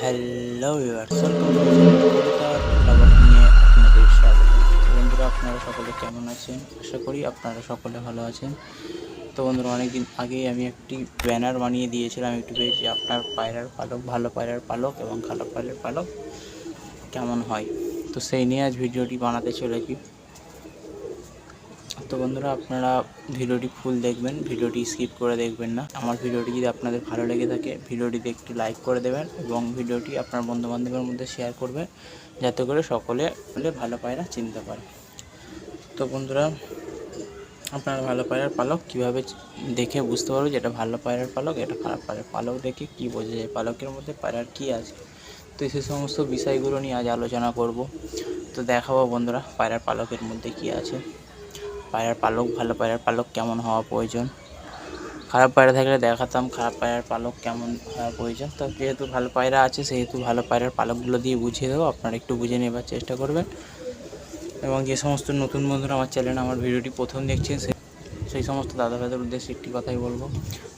Hello viewers নিয়ে আপনাদের স্বাগত। বন্ধুরা, আপনারা সকলে কেমন আছেন? আশা করি আপনারা সকলে ভালো আছেন। তো বন্ধুরা, অনেকদিন আগেই আমি একটি ব্যানার বানিয়ে দিয়েছিলাম ইউটিউবে যে আপনার পায়রার পালক, ভালো পায়রার পালক এবং খারাপ পায়রার পালক কেমন হয়। তো সেই নিয়ে আজ ভিডিওটি বানাতে চলেছি। তো বন্ধুরা, আপনারা ভিডিওটি ফুল দেখবেন, ভিডিওটি স্কিপ করে দেখবেন না। আমার ভিডিওটি যদি আপনাদের ভালো লেগে থাকে, ভিডিওটিতে একটি লাইক করে দেবেন এবং ভিডিওটি আপনার বন্ধুবান্ধবের মধ্যে শেয়ার করবেন, যাতে করে সকলে সকলে ভালো পায়রা চিনতে পারে। তো বন্ধুরা, আপনারা ভালো পায়রার পালক, কীভাবে দেখে বুঝতে পারবে যে এটা ভালো পায়রার পালক, এটা খারাপ পায়রার পালক দেখে কী বোঝা যায়, পালকের মধ্যে পায়রার কী আছে? তো সে সমস্ত বিষয়গুলো নিয়ে আজ আলোচনা করব। তো দেখাবো বন্ধুরা, পায়রার পালকের মধ্যে কী আছে। পায়রার পালক, ভালো পায়রার পালক কেমন হওয়া প্রয়োজন? খারাপ পায়রা থাকলে দেখাতাম খারাপ পায়রার পালক কেমন হওয়া প্রয়োজন। তো যেহেতু ভালো পায়রা আছে, সেহেতু ভালো পায়রার পালকগুলো দিয়ে বুঝিয়ে দেবো। আপনারা একটু বুঝে নেবার চেষ্টা করবেন। এবং যে সমস্ত নতুন বন্ধুরা আমার চ্যানেল, আমার ভিডিওটি প্রথম দেখছেন সেই সমস্ত দাদা ভাইদের উদ্দেশ্যে একটি কথাই বলব।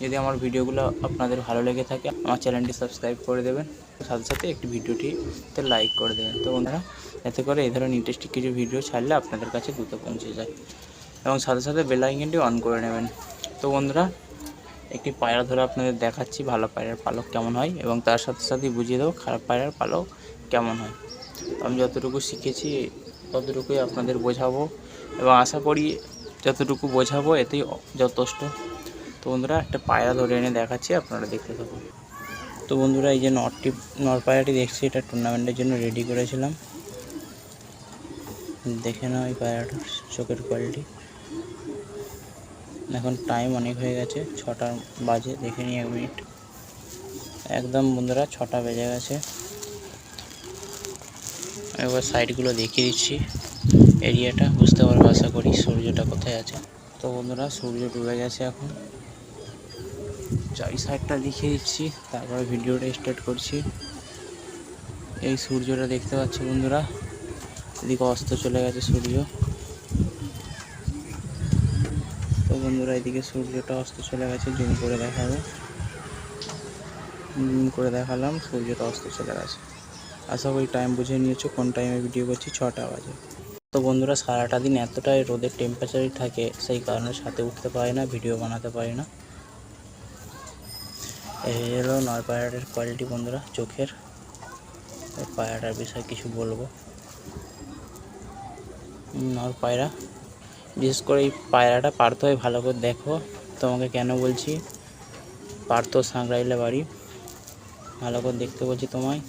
যদি আমার ভিডিওগুলো আপনাদের ভালো লেগে থাকে, আমার চ্যানেলটি সাবস্ক্রাইব করে দেবেন। সাথে সাথে একটি ভিডিওটিতে লাইক করে দেবেন। তো বন্ধুরা যাতে করে এই ধরনের ইন্টারেস্টিং কিছু ভিডিও ছাড়লে আপনাদের কাছে দ্রুত পৌঁছে যায়। এবং সাথে সাথে বেল আইকনটি অন করে নেবেন। তো বন্ধুরা, একটি পায়রা ধরে আপনাদের দেখাচ্ছি, ভালো পায়রার পালক কেমন হয় এবং তার সাথে সাথে বুঝিয়ে দেবো খারাপ পায়রার পালক কেমন হয়। আমি যতটুকু শিখেছি ততটুকুই আপনাদের বোঝাবো এবং আশা করি যতটুকু বোঝাবো এতেই যথেষ্ট। তো বন্ধুরা, একটা পায়রা ধরে এনে দেখাচ্ছি, আপনারা দেখতে থাকুন। তো বন্ধুরা, এই যে নটটি, নর পায়রাটি দেখছি, এটা টুর্নামেন্টের জন্য রেডি করেছিলাম। দেখে নাও এই পায়রাটার চোখের কোয়ালিটি এখন টাইম অনেক হয়ে গেছে, ছটার বাজে, দেখে নিই এক মিনিট একদম বন্ধুরা, ছটা বেজে গেছে। একবার সাইডগুলো দেখিয়ে দিচ্ছি এরিয়াটা বুঝতে পারব আশা করি সূর্যটা কোথায় আছে। তো বন্ধুরা, সূর্য ডুবে গেছে এখন। চারি সাইডটা দেখিয়ে দিচ্ছি, তারপরে ভিডিওটা স্টার্ট করছি। এই সূর্যটা দেখতে পাচ্ছি বন্ধুরা? এদিকে অস্ত চলে গেছে সূর্য। বন্ধুরা, এদিকে সূর্যটা অস্ত চলে গেছে, জুম করে দেখাবো। জুম করে দেখালাম, সূর্যটা অস্ত চলে গেছে। আশা করি টাইম বুঝে নিয়েছো, কোন টাইমে ভিডিও করছি? ছটা বাজে। তো বন্ধুরা, সারাটা দিন এতটাই রোদের টেম্পারেচারই থাকে, সেই কারণে সাথে উঠতে পারি না ভিডিও বানাতে পারি না। এই হলো নয় পায়রাটার কোয়ালিটি বন্ধুরা, চোখের। পায়রাটার বিষয়ে কিছু বলব। নর পায়রা। বিশেষ করে এই পায়রাটা পারতে হয় ভালো করে দেখো। তোমাকে কেন বলছি? পার্থ সাঁকড়াইলে বাড়ি। ভালো করে দেখতে বলছি তোমায়।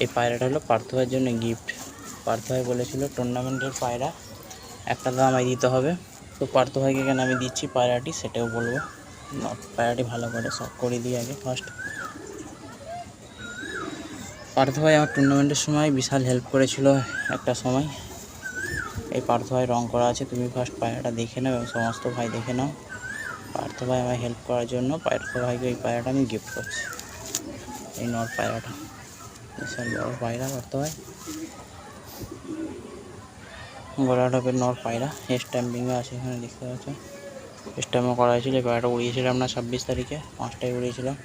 এই পায়রাটা হলো পার্থ ভাইয়ের জন্য গিফট পার্থ ভাই বলেছিল টুর্নামেন্টের পায়রা, একটা দাম আমায় দিতে হবে। তো পার্থ ভাইকে কেন আমি দিচ্ছি পায়রাটি, সেটাও বলব। পায়রাটি ভালো করে সব করে দিই আগে ফার্স্ট পার্থ ভাই আমার টুর্নামেন্টের সময় বিশাল হেল্প করেছিল একটা সময়। এই পার্থ ভাই রং করা আছে, তুমি ফার্স্ট পায়রাটা দেখে নাও এবং সমস্ত ভাই দেখে নাও। পার্থ ভাই আমায় হেল্প করার জন্য, পার্থ ভাইকে এই পায়রাটা আমি গিফট করছি। এই নর পায়রাটা। বিশাল বড় পায়রা, পার্থ ভাই। গলা টপের নর পায়রা। স্ট্যাম্পিংও আছে এখানে, দেখতে পাচ্ছ? স্ট্যাম্পও করা হয়েছিল, এই পায়রাটা উড়িয়েছিলাম না ছাব্বিশ তারিখে, পাঁচটায় উড়িয়েছিলাম।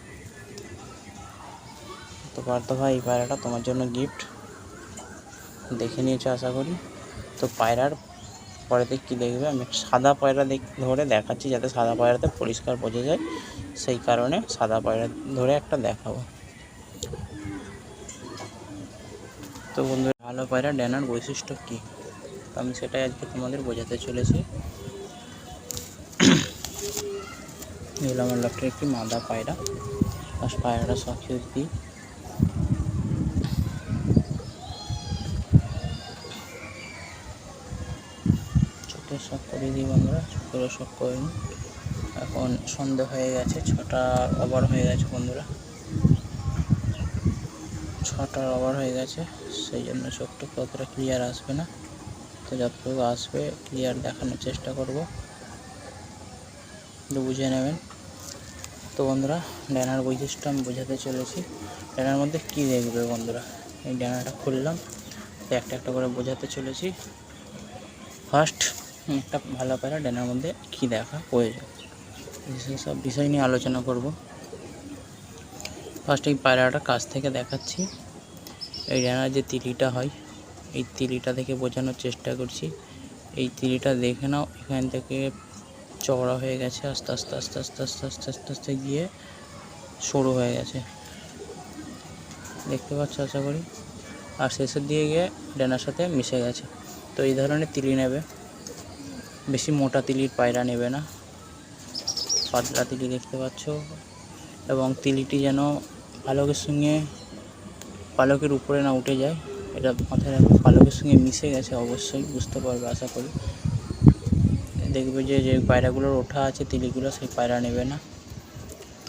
তো পার্থ ভাই, এই পায়রাটা তোমার জন্য গিফট দেখে নিয়েছো, আশা করি। তো পায়রার পরেতে কী দেখবে? আমি সাদা পায়রা দেখ, ধরে দেখাচ্ছি যাতে সাদা পায়রাতে পরিষ্কার বোঝা যায়। সেই কারণে সাদা পায়রা ধরে একটা দেখাবো। তো বন্ধু ভালো পায়রা ড্যানার বৈশিষ্ট্য কী? আমি সেটাই আজকে তোমাদের বোঝাতে চলেছি। এগুলো আমার লক্ষ্যের একটি মাদা পায়রা। পায়রাটা সক্সেস দিই। চোখের শখ করে দিই বন্ধুরা চোখেরও শখ করে নিই এখন সন্ধে হয়ে গেছে, ছটা ওভার হয়ে গেছে বন্ধুরা। ছটার ওভার হয়ে গেছে, সেই জন্য চোখটা ততটা ক্লিয়ার আসবে না। তো যতটুকু আসবে ক্লিয়ার দেখানোর চেষ্টা করব। তো বুঝে নেবেন। তো বন্ধুরা ড্যানার বৈশিষ্ট্য আমি বোঝাতে চলেছি। ড্যানার মধ্যে কী দেখবে বন্ধুরা? এই ড্যানাটা খুললাম, তো একটা একটা করে বোঝাতে চলেছি। ফার্স্ট একটা ভালো পায়রা ড্যানার মধ্যে কী দেখা প্রয়োজন। সব বিষয় নিয়ে আলোচনা করব। ফার্স্ট এই পায়রাটা কাছ থেকে দেখাচ্ছি। এই ডানার যে তিলিটা হয়, এই তিলিটা থেকে বোঝানোর চেষ্টা করছি। এই তিলিটা দেখে নাও, এখান থেকে চওড়া হয়ে গেছে, আস্তে আস্তে আস্তে আস্তে আস্তে আস্তে আস্তে আস্তে গিয়ে সরু হয়ে গেছে। দেখতে পাচ্ছ, আশা করি। আর শেষের দিয়ে গিয়ে ডানার সাথে মিশে গেছে। তো এই ধরনের তিলি নেবে। বেশি মোটা তিলির পায়রা নেবে না। পাতলা তিলি দেখতে পাচ্ছ। এবং তিলিটি যেন পালকের সঙ্গে পালকের উপরে না উঠে যায়, এটা মাথায় রাখবে। পালকের সঙ্গে মিশে গেছে অবশ্যই, বুঝতে পারবে আশা করি। দেখবে যে যে পায়রাগুলোর ওঠা আছে, তিলিগুলো সেই পায়রা নেবে না।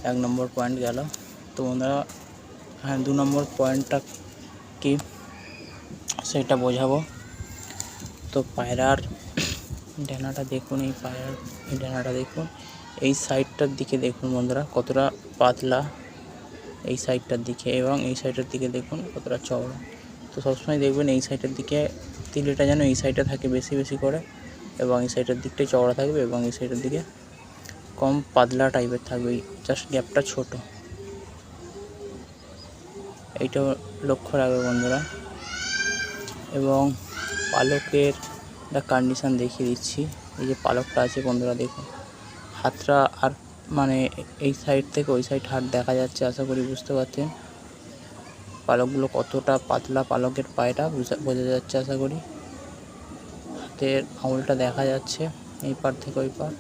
এক নম্বর পয়েন্ট গেল। তো বন্ধুরা হ্যাঁ দু নম্বর পয়েন্টটা কি? সেটা বোঝাবো। তো পায়রার ডানাটা দেখুন, এই পায়রার এই ডানাটা দেখুন। এই সাইডটার দিকে দেখুন বন্ধুরা, কতটা পাতলা এই সাইডটার দিকে এবং এই সাইডের দিকে দেখুন কতটা চওড়া। তো সবসময় দেখবেন এই সাইডের দিকে তিলিটা যেন এই সাইডটা থাকে বেশি বেশি করে এবং এই সাইডের দিকটাই চওড়া থাকবে এবং এই সাইডের দিকে কম পাতলা টাইপের থাকবে জাস্ট গ্যাপটা ছোট। এইটাও লক্ষ্য রাখবে বন্ধুরা। এবং পালকের একটা কন্ডিশান দেখিয়ে দিচ্ছি। এই যে পালকটা আছে বন্ধুরা, দেখুন। হাতটা আর মানে এই সাইড থেকে ওই সাইড হাত দেখা যাচ্ছে, আশা করি বুঝতে পারছেন। পালকগুলো কতটা পাতলা পালকের পায়টা বুঝা- যাচ্ছে, আশা করি। হাতের আঙুলটা দেখা যাচ্ছে, এই পার থেকে ওই পার।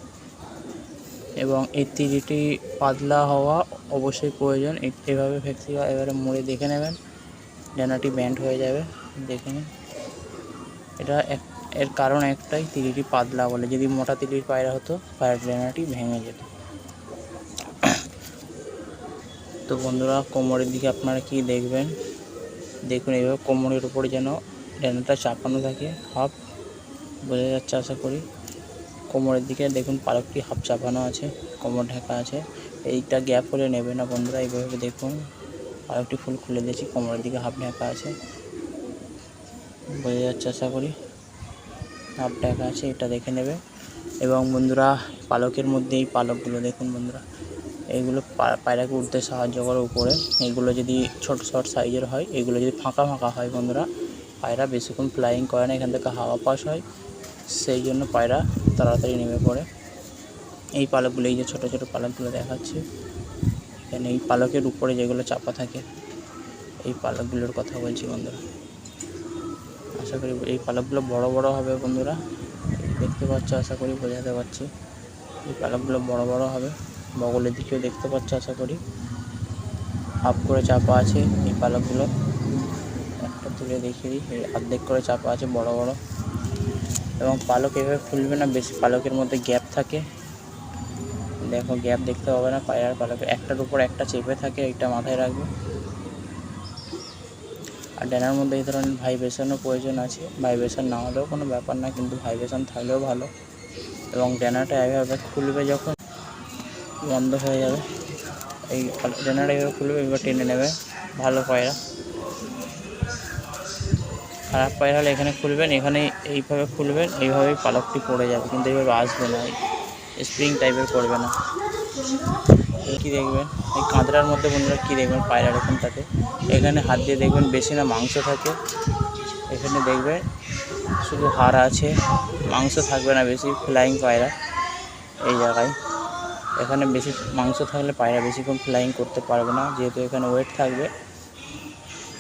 এবং এই তিরিটি পাতলা হওয়া অবশ্যই প্রয়োজন। এভাবে ফ্যাক্সিবা এবারে মুড়ে দেখে নেবেন। ডানাটি ব্যান্ড হয়ে যাবে। দেখে নিন। এটা এক এর কারণ একটাই তিলিটি পাতলা বলে। যদি মোটা তিলির পায়রা হতো, পায়রা ডানাটি ভেঙে যেত। তো বন্ধুরা, কোমরের দিকে আপনারা কি দেখবেন? দেখুন, এইভাবে কোমরের উপরে যেন ডানাটা চাপানো থাকে, হাফ। বোঝা যাচ্ছে, আশা করি। কোমরের দিকে দেখুন, পালকটি হাফ চাপানো আছে, কোমর ঢাকা আছে। এইটা গ্যাপ হলে নেবে না বন্ধুরা, এইভাবে দেখুন। পালকটি ফুল খুলে দিয়েছি, কোমরের দিকে হাফ ঢাকা আছে। বোঝা যাচ্ছে, আশা করি। হাফ ঢাকা আছে, এটা দেখে নেবে। এবং বন্ধুরা, পালকের মধ্যে এই পালকগুলো, দেখুন বন্ধুরা এইগুলো পায়রাকে উঠতে সাহায্য করে উপরে। এগুলো যদি ছোট ছোট সাইজের হয়, এগুলো যদি ফাঁকা ফাঁকা হয় বন্ধুরা, পায়রা বেশিক্ষণ ফ্লাইং করে না, এখান থেকে হাওয়া পাস হয়। সেই জন্য পায়রা তাড়াতাড়ি নেমে পড়ে। এই পালকগুলো, এই যে ছোটো ছোটো পালকগুলো দেখাচ্ছে। এখানে এই পালকের উপরে যেগুলো চাপা থাকে, এই পালকগুলোর কথা বলছি বন্ধুরা। আশা করি এই পালকগুলো বড় বড় হবে বন্ধুরা। দেখতে পাচ্ছ, আশা করি বোঝাতে পারছি। এই পালকগুলো বড় বড় হবে, বগলের দিকেও দেখতে পাচ্ছ, আশা করি। হাফ করে চাপা আছে এই পালকগুলো একটা তুলে দেখিয়ে দিই অর্ধেক করে চাপা আছে বড় বড়। এবং পালক এভাবে খুলবে না, বেশি পালকের মধ্যে গ্যাপ থাকে। দেখো, গ্যাপ দেখতে হবে না পায়রার পালকে, একটার উপর একটা চেপে থাকে, এইটা মাথায় রাখবে। আর ডানার মধ্যে এই ধরনের ভাইব্রেশনও প্রয়োজন আছে। ভাইব্রেশন না হলেও কোনো ব্যাপার না, কিন্তু ভাইব্রেশন থাকলেও ভালো। এবং ডানাটা এভাবে খুলবে যখন বন্ধ হয়ে যাবে। এই ডানাটা এভাবে খুলবে, এবার টেনে নেবে ভালো পায়রা। খারাপ পায়রা হলে এখানে খুলবেন এখানে এইভাবে খুলবেন এইভাবেই পালকটি পড়ে যাবে। কিন্তু এইভাবে আসবে না স্প্রিং টাইপের করবে না। কী দেখবেন? এই কাঁদড়ার মধ্যে বন্ধুরা কী দেখবেন? পায়রার থাকে। এখানে হাত দিয়ে দেখবেন বেশি না মাংস থাকে। এখানে দেখবেন শুধু হাড় আছে, মাংস থাকবে না বেশি ফ্লাইং পায়রা। এই জায়গায়। এখানে বেশি মাংস থাকলে পায়রা বেশিক্ষণ ফ্লাইং করতে পারবে না। যেহেতু এখানে ওয়েট থাকবে,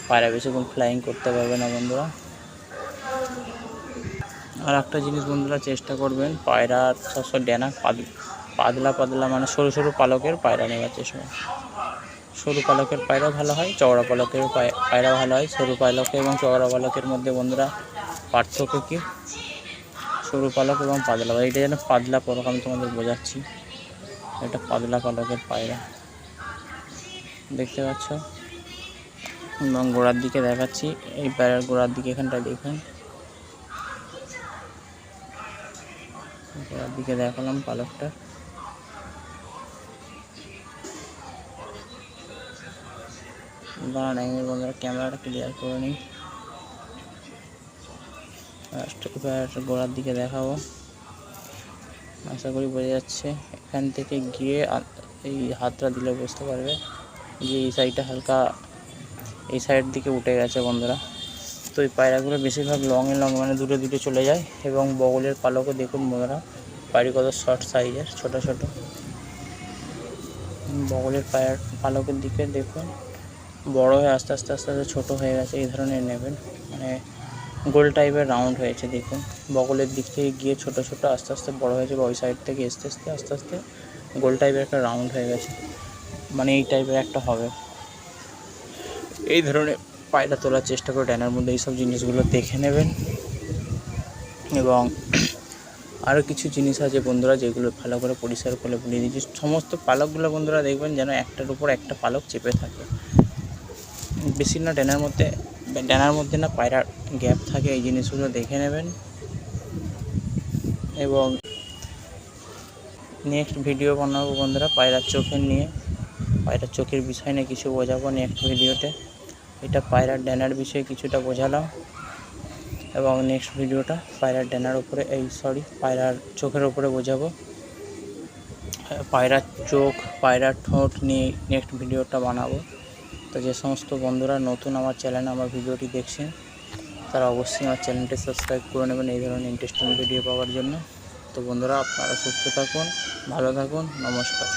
পায়রা বেশিক্ষণ ফ্লাইং করতে পারবে না বন্ধুরা। আর একটা জিনিস বন্ধুরা, চেষ্টা করবেন পায়রার সবসময় ডেনা পাতলা পাতলা মানে সরু সরু পালকের পায়রা নেওয়ার চেষ্টা। সরু পালকের পায়রা ভালো হয়, চওড়া পালকের পায়- পায়রা ভালো হয়। সরু পালক এবং চওড়া পালকের মধ্যে বন্ধুরা পার্থক্য কী? সরু পালক এবং পাতলা পালক। এটা যেন পাতলা পালক আমি তোমাদের বোঝাচ্ছি। এটা পাতলা পালকের পায়রা। দেখতে পাচ্ছ? এবং গোড়ার দিকে দেখাচ্ছি। এই পায়রার গোড়ার দিকে এখানটা দেখুন। গোড়ার দিকে দেখালাম পালকটা। দাঁড়ান, আমি বন্ধুরা ক্যামেরাটা ক্লিয়ার করে নিই। গোড়ার দিকে দেখাবো। আশা করি বোঝা যাচ্ছে, এখান থেকে গিয়ে এই হাতটা দিলে বুঝতে পারবে গিয়ে এই সাইডটা হালকা, এই সাইড দিকে উঠে গেছে বন্ধুরা। তো এই পায়রাগুলো বেশিরভাগ লংয়ে লং মানে দূরে দূরে চলে যায় এবং বগলের পালকও দেখুন বন্ধুরা, পায়রি কত শর্ট সাইজের ছোট ছোট। বগলের পায়ের, পালকের দিকে দেখুন। বড় হয়ে আস্তে আস্তে আস্তে আস্তে ছোটো হয়ে গেছে, এই ধরনের নেবেন। মানে গোল টাইপের রাউন্ড হয়েছে, দেখুন। বগলের দিক থেকে গিয়ে ছোট ছোট আস্তে আস্তে বড় হয়েছে বা ওই সাইড থেকে আস্তে আস্তে আস্তে আস্তে গোল টাইপের একটা রাউন্ড হয়ে গেছে। মানে এই টাইপের একটা হবে। এই ধরনের পায়রা তোলার চেষ্টা করে ড্যানার মধ্যে এইসব জিনিসগুলো দেখে নেবেন। এবং আরও কিছু জিনিস আছে বন্ধুরা, যেগুলো ভালো করে পরিষ্কার করে বলে দিচ্ছি সমস্ত পালকগুলো বন্ধুরা দেখবেন যেন একটার উপর একটা পালক চেপে থাকে। বেশি না, ড্যানার মধ্যে ড্যানার মধ্যে না পায়রার গ্যাপ থাকে, এই জিনিসগুলো দেখে নেবেন। এবং নেক্সট ভিডিও বানাবো বন্ধুরা পায়রার চোখের নিয়ে। পায়রার চোখের বিষয় নিয়ে কিছু বোঝাবো নেক্সট ভিডিওতে এটা পায়রার ড্যানার বিষয়ে কিছুটা বোঝালাম। এবং নেক্সট ভিডিওটা পায়রার ড্যানার উপরে, এই সরি পায়রার চোখের উপরে বোঝাবো। পায়রার চোখ, পায়রার ঠোঁট নিয়ে নেক্সট ভিডিওটা বানাবো। তো যে সমস্ত বন্ধুরা নতুন আমার চ্যানেলে আমার ভিডিওটি দেখছেন, তারা অবশ্যই আমার চ্যানেলটি সাবস্ক্রাইব করে নেবেন এই ধরনের ইন্টারেস্টিং ভিডিও পাওয়ার জন্য। তো বন্ধুরা, আপনারা সুস্থ থাকুন, ভালো থাকুন, নমস্কার।